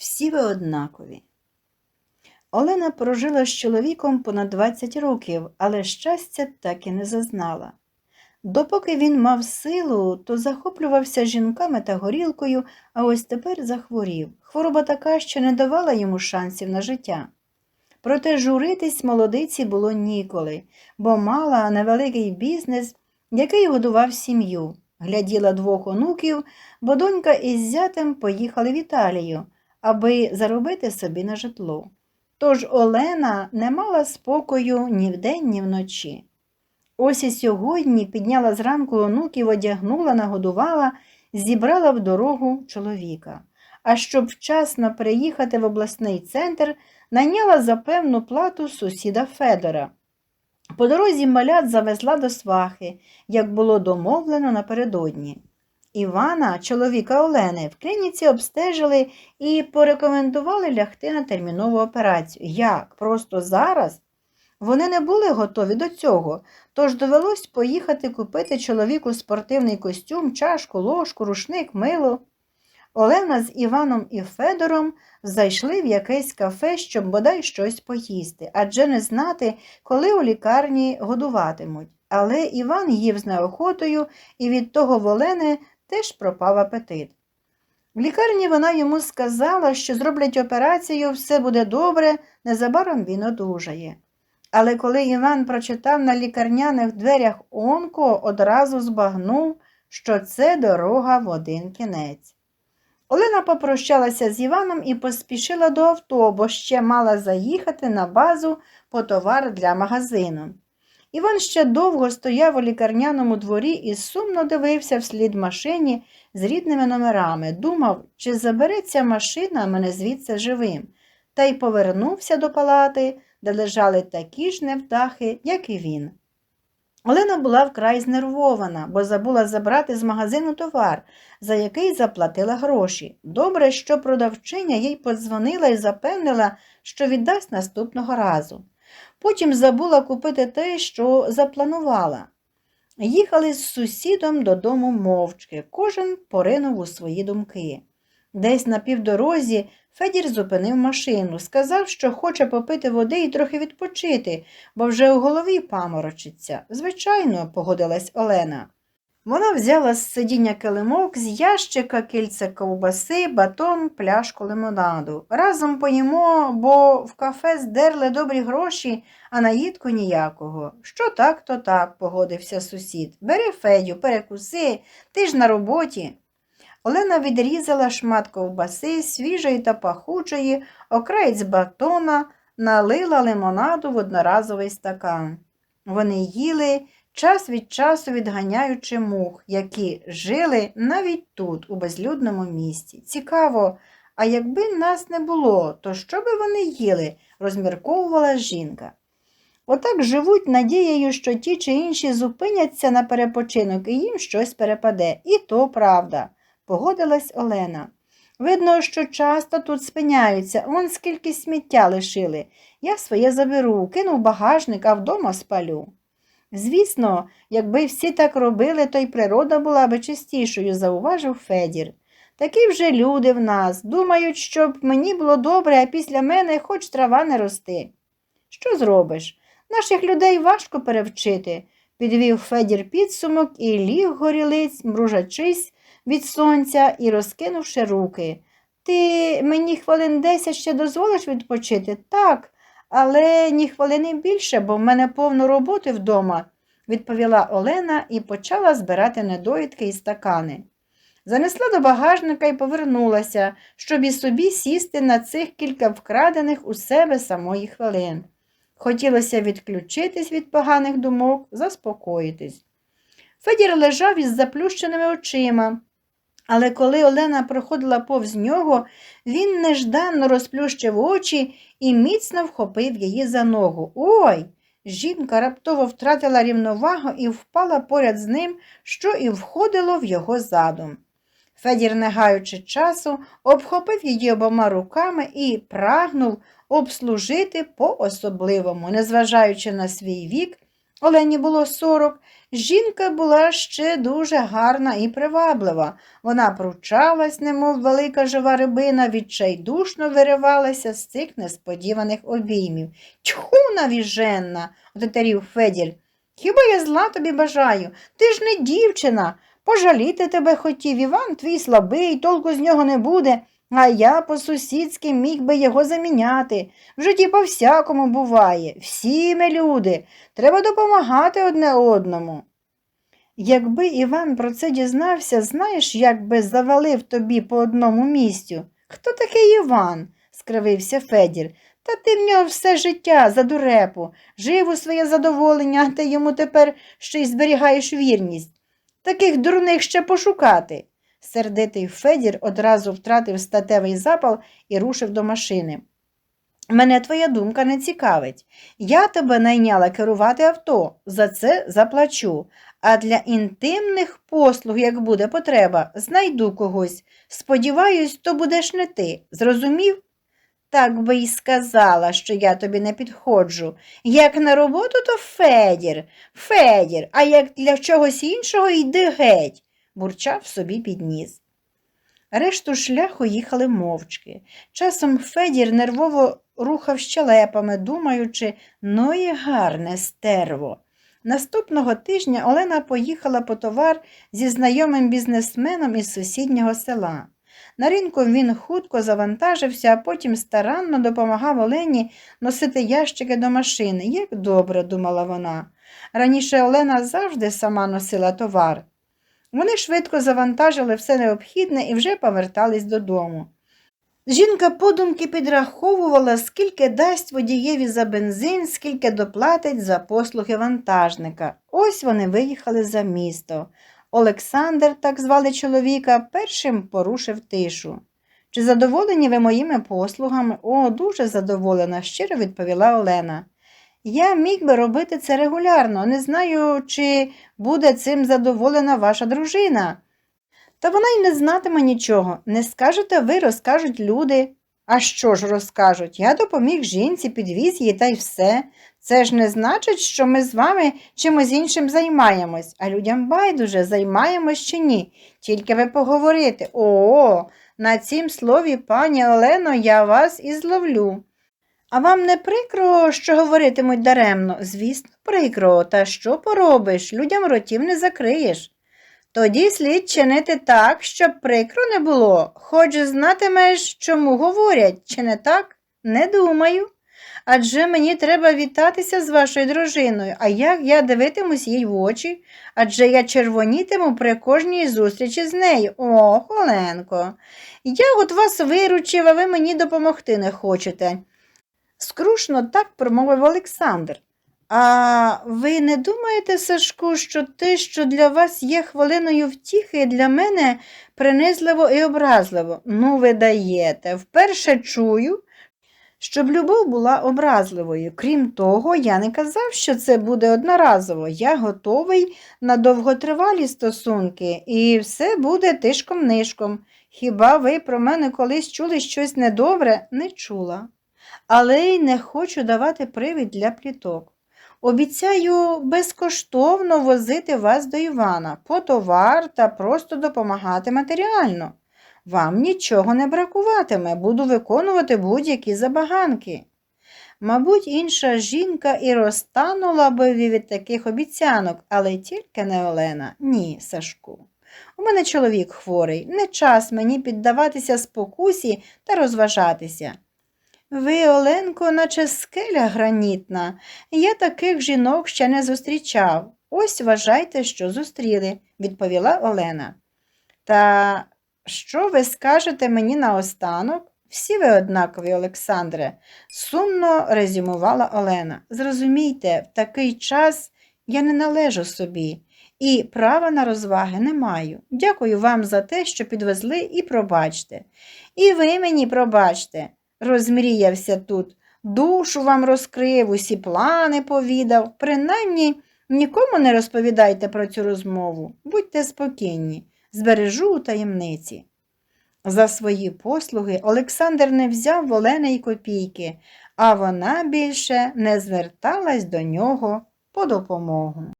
Всі ви однакові. Олена прожила з чоловіком понад 20 років, але щастя так і не зазнала. Допоки він мав силу, то захоплювався жінками та горілкою, а ось тепер захворів. Хвороба така, що не давала йому шансів на життя. Проте журитись молодиці було ніколи, бо мала невеликий бізнес, який годував сім'ю. Гляділа двох онуків, бо донька із зятем поїхали в Італію, аби заробити собі на житло. Тож Олена не мала спокою ні вдень, ні вночі. Ось і сьогодні підняла зранку онуків, одягнула, нагодувала, зібрала в дорогу чоловіка. А щоб вчасно приїхати в обласний центр, найняла за певну плату сусіда Федора. По дорозі малят завезла до свахи, як було домовлено напередодні. Івана, чоловіка Олени, в клініці обстежили і порекомендували лягти на термінову операцію. Як? Просто зараз? Вони не були готові до цього, тож довелось поїхати купити чоловіку спортивний костюм, чашку, ложку, рушник, мило. Олена з Іваном і Федором зайшли в якесь кафе, щоб бодай щось поїсти, адже не знати, коли у лікарні годуватимуть. Але Іван їв з неохотою, і від того в Олени теж пропав апетит. В лікарні вона йому сказала, що зроблять операцію, все буде добре, незабаром він одужає. Але коли Іван прочитав на лікарняних дверях онко, одразу збагнув, що це дорога в один кінець. Олена попрощалася з Іваном і поспішила до авто, бо ще мала заїхати на базу по товар для магазину. Іван ще довго стояв у лікарняному дворі і сумно дивився вслід машині з рідними номерами, думав, чи забереться машина мене звідси живим, та й повернувся до палати, де лежали такі ж невдахи, як і він. Олена була вкрай знервована, бо забула забрати з магазину товар, за який заплатила гроші. Добре, що продавчиня їй подзвонила і запевнила, що віддасть наступного разу. Потім забула купити те, що запланувала. Їхали з сусідом додому мовчки, кожен поринув у свої думки. Десь на півдорозі Федір зупинив машину, сказав, що хоче попити води і трохи відпочити, бо вже у голові паморочиться. Звичайно, погодилась Олена. Вона взяла з сидіння килимок, з ящика кільце ковбаси, батон, пляшку лимонаду. Разом поїмо, бо в кафе здерли добрі гроші, а наїдку ніякого. Що так, то так, погодився сусід. Бери Федю, перекуси, ти ж на роботі. Олена відрізала шмат ковбаси, свіжої та пахучої, окраєць батона, налила лимонаду в одноразовий стакан. Вони їли, час від часу відганяючи мух, які жили навіть тут, у безлюдному місті. Цікаво, а якби нас не було, то що би вони їли? розмірковувала жінка. Отак живуть надією, що ті чи інші зупиняться на перепочинок і їм щось перепаде. І то правда, погодилась Олена. Видно, що часто тут спиняються, он скільки сміття лишили. Я своє заберу, кину в багажник, а вдома спалю. Звісно, якби всі так робили, то й природа була би чистішою, зауважив Федір. Такі вже люди в нас, думають, щоб мені було добре, а після мене хоч трава не рости. Що зробиш? Наших людей важко перевчити, підвів Федір підсумок і ліг горілиць, мружачись від сонця і розкинувши руки. Ти мені хвилин десять ще дозволиш відпочити? Так, але ні хвилини більше, бо в мене повно роботи вдома, відповіла Олена і почала збирати недоїдки і стакани. Занесла до багажника і повернулася, щоб і собі сісти на цих кілька вкрадених у себе самої хвилин. Хотілося відключитись від поганих думок, заспокоїтись. Федір лежав із заплющеними очима, але коли Олена проходила повз нього, він нежданно розплющив очі і міцно вхопив її за ногу. Ой! Жінка раптово втратила рівновагу і впала поряд з ним, що і входило в його задум. Федір, не гаючи часу, обхопив її обома руками і прагнув обслужити по-особливому, незважаючи на свій вік, Олені було сорок. Жінка була ще дуже гарна і приваблива. Вона пручалась, немов велика жива рибина, відчайдушно виривалася з цих несподіваних обіймів. Тьху навіженна, отетерів Федір. Хіба я зла тобі бажаю? Ти ж не дівчина. Пожаліти тебе хотів. Іван твій слабий, толку з нього не буде, а я по-сусідськи міг би його заміняти. В житті по-всякому буває. Всі ми люди. Треба допомагати одне одному. Якби Іван про це дізнався, знаєш, як би завалив тобі по одному місцю. Хто такий Іван? скривився Федір. Та ти в нього все життя за дурепу, жив у своє задоволення, а ти йому тепер ще й зберігаєш вірність. Таких дурних ще пошукати. Сердитий Федір одразу втратив статевий запал і рушив до машини. Мене твоя думка не цікавить. Я тебе найняла керувати авто, за це заплачу. А для інтимних послуг, як буде потреба, знайду когось. Сподіваюсь, то будеш не ти. Зрозумів? Так би й сказала, що я тобі не підходжу. Як на роботу, то Федір, Федір, а як для чогось іншого йди геть, бурчав собі підніс. Решту шляху їхали мовчки. Часом Федір нервово рухав щелепами, думаючи, ну і гарне стерво. Наступного тижня Олена поїхала по товар зі знайомим бізнесменом із сусіднього села. На ринку він хутко завантажився, а потім старанно допомагав Олені носити ящики до машини. Як добре, думала вона. Раніше Олена завжди сама носила товар. Вони швидко завантажили все необхідне і вже повертались додому. Жінка подумки підраховувала, скільки дасть водієві за бензин, скільки доплатить за послуги вантажника. Ось вони виїхали за місто. Олександр, так звали чоловіка, першим порушив тишу. Чи задоволені ви моїми послугами? О, дуже задоволена, щиро відповіла Олена. Я міг би робити це регулярно, не знаю, чи буде цим задоволена ваша дружина. Та вона й не знатиме нічого. Не скажете ви, розкажуть люди. А що ж розкажуть? Я допоміг жінці, підвіз її та й все. Це ж не значить, що ми з вами чимось іншим займаємось, а людям байдуже, займаємось чи ні. Тільки ви поговорите. О, на цім слові, пані Олено, я вас і зловлю. А вам не прикро, що говоритимуть даремно? Звісно, прикро, та що поробиш? Людям ротів не закриєш. Тоді слід чинити так, щоб прикро не було, хоч знатимеш, чому говорять, чи не так? Не думаю. Адже мені треба вітатися з вашою дружиною, а як я дивитимусь їй в очі, адже я червонітиму при кожній зустрічі з нею. О, Оленко, я от вас виручив, а ви мені допомогти не хочете. Скрушно так промовив Олександр. А ви не думаєте, Сашку, що те, що для вас є хвилиною втіхи, для мене принизливо і образливо? Ну, ви даєте. Вперше чую, щоб любов була образливою. Крім того, я не казав, що це буде одноразово. Я готовий на довготривалі стосунки, і все буде тишком-нишком. Хіба ви про мене колись чули щось недобре? Не чула. Але й не хочу давати привід для пліток. Обіцяю безкоштовно возити вас до Івана по товар та просто допомагати матеріально. Вам нічого не бракуватиме, буду виконувати будь-які забаганки. Мабуть, інша жінка і розтанула би від таких обіцянок, але тільки не Олена, ні, Сашку. У мене чоловік хворий, не час мені піддаватися спокусі та розважатися. Ви, Оленко, наче скеля гранітна. Я таких жінок ще не зустрічав. Ось вважайте, що зустріли, відповіла Олена. Та що ви скажете мені наостанок? Всі ви однакові, Олександре, сумно резюмувала Олена. Зрозумійте, в такий час я не належу собі і права на розваги не маю. Дякую вам за те, що підвезли, і пробачте. І ви мені пробачте розмріявся тут. Душу вам розкрив, усі плани повідав. Принаймні нікому не розповідайте про цю розмову. Будьте спокійні, збережу у таємниці. За свої послуги Олександр не взяв в Олени й копійки, а вона більше не зверталась до нього по по допомогу.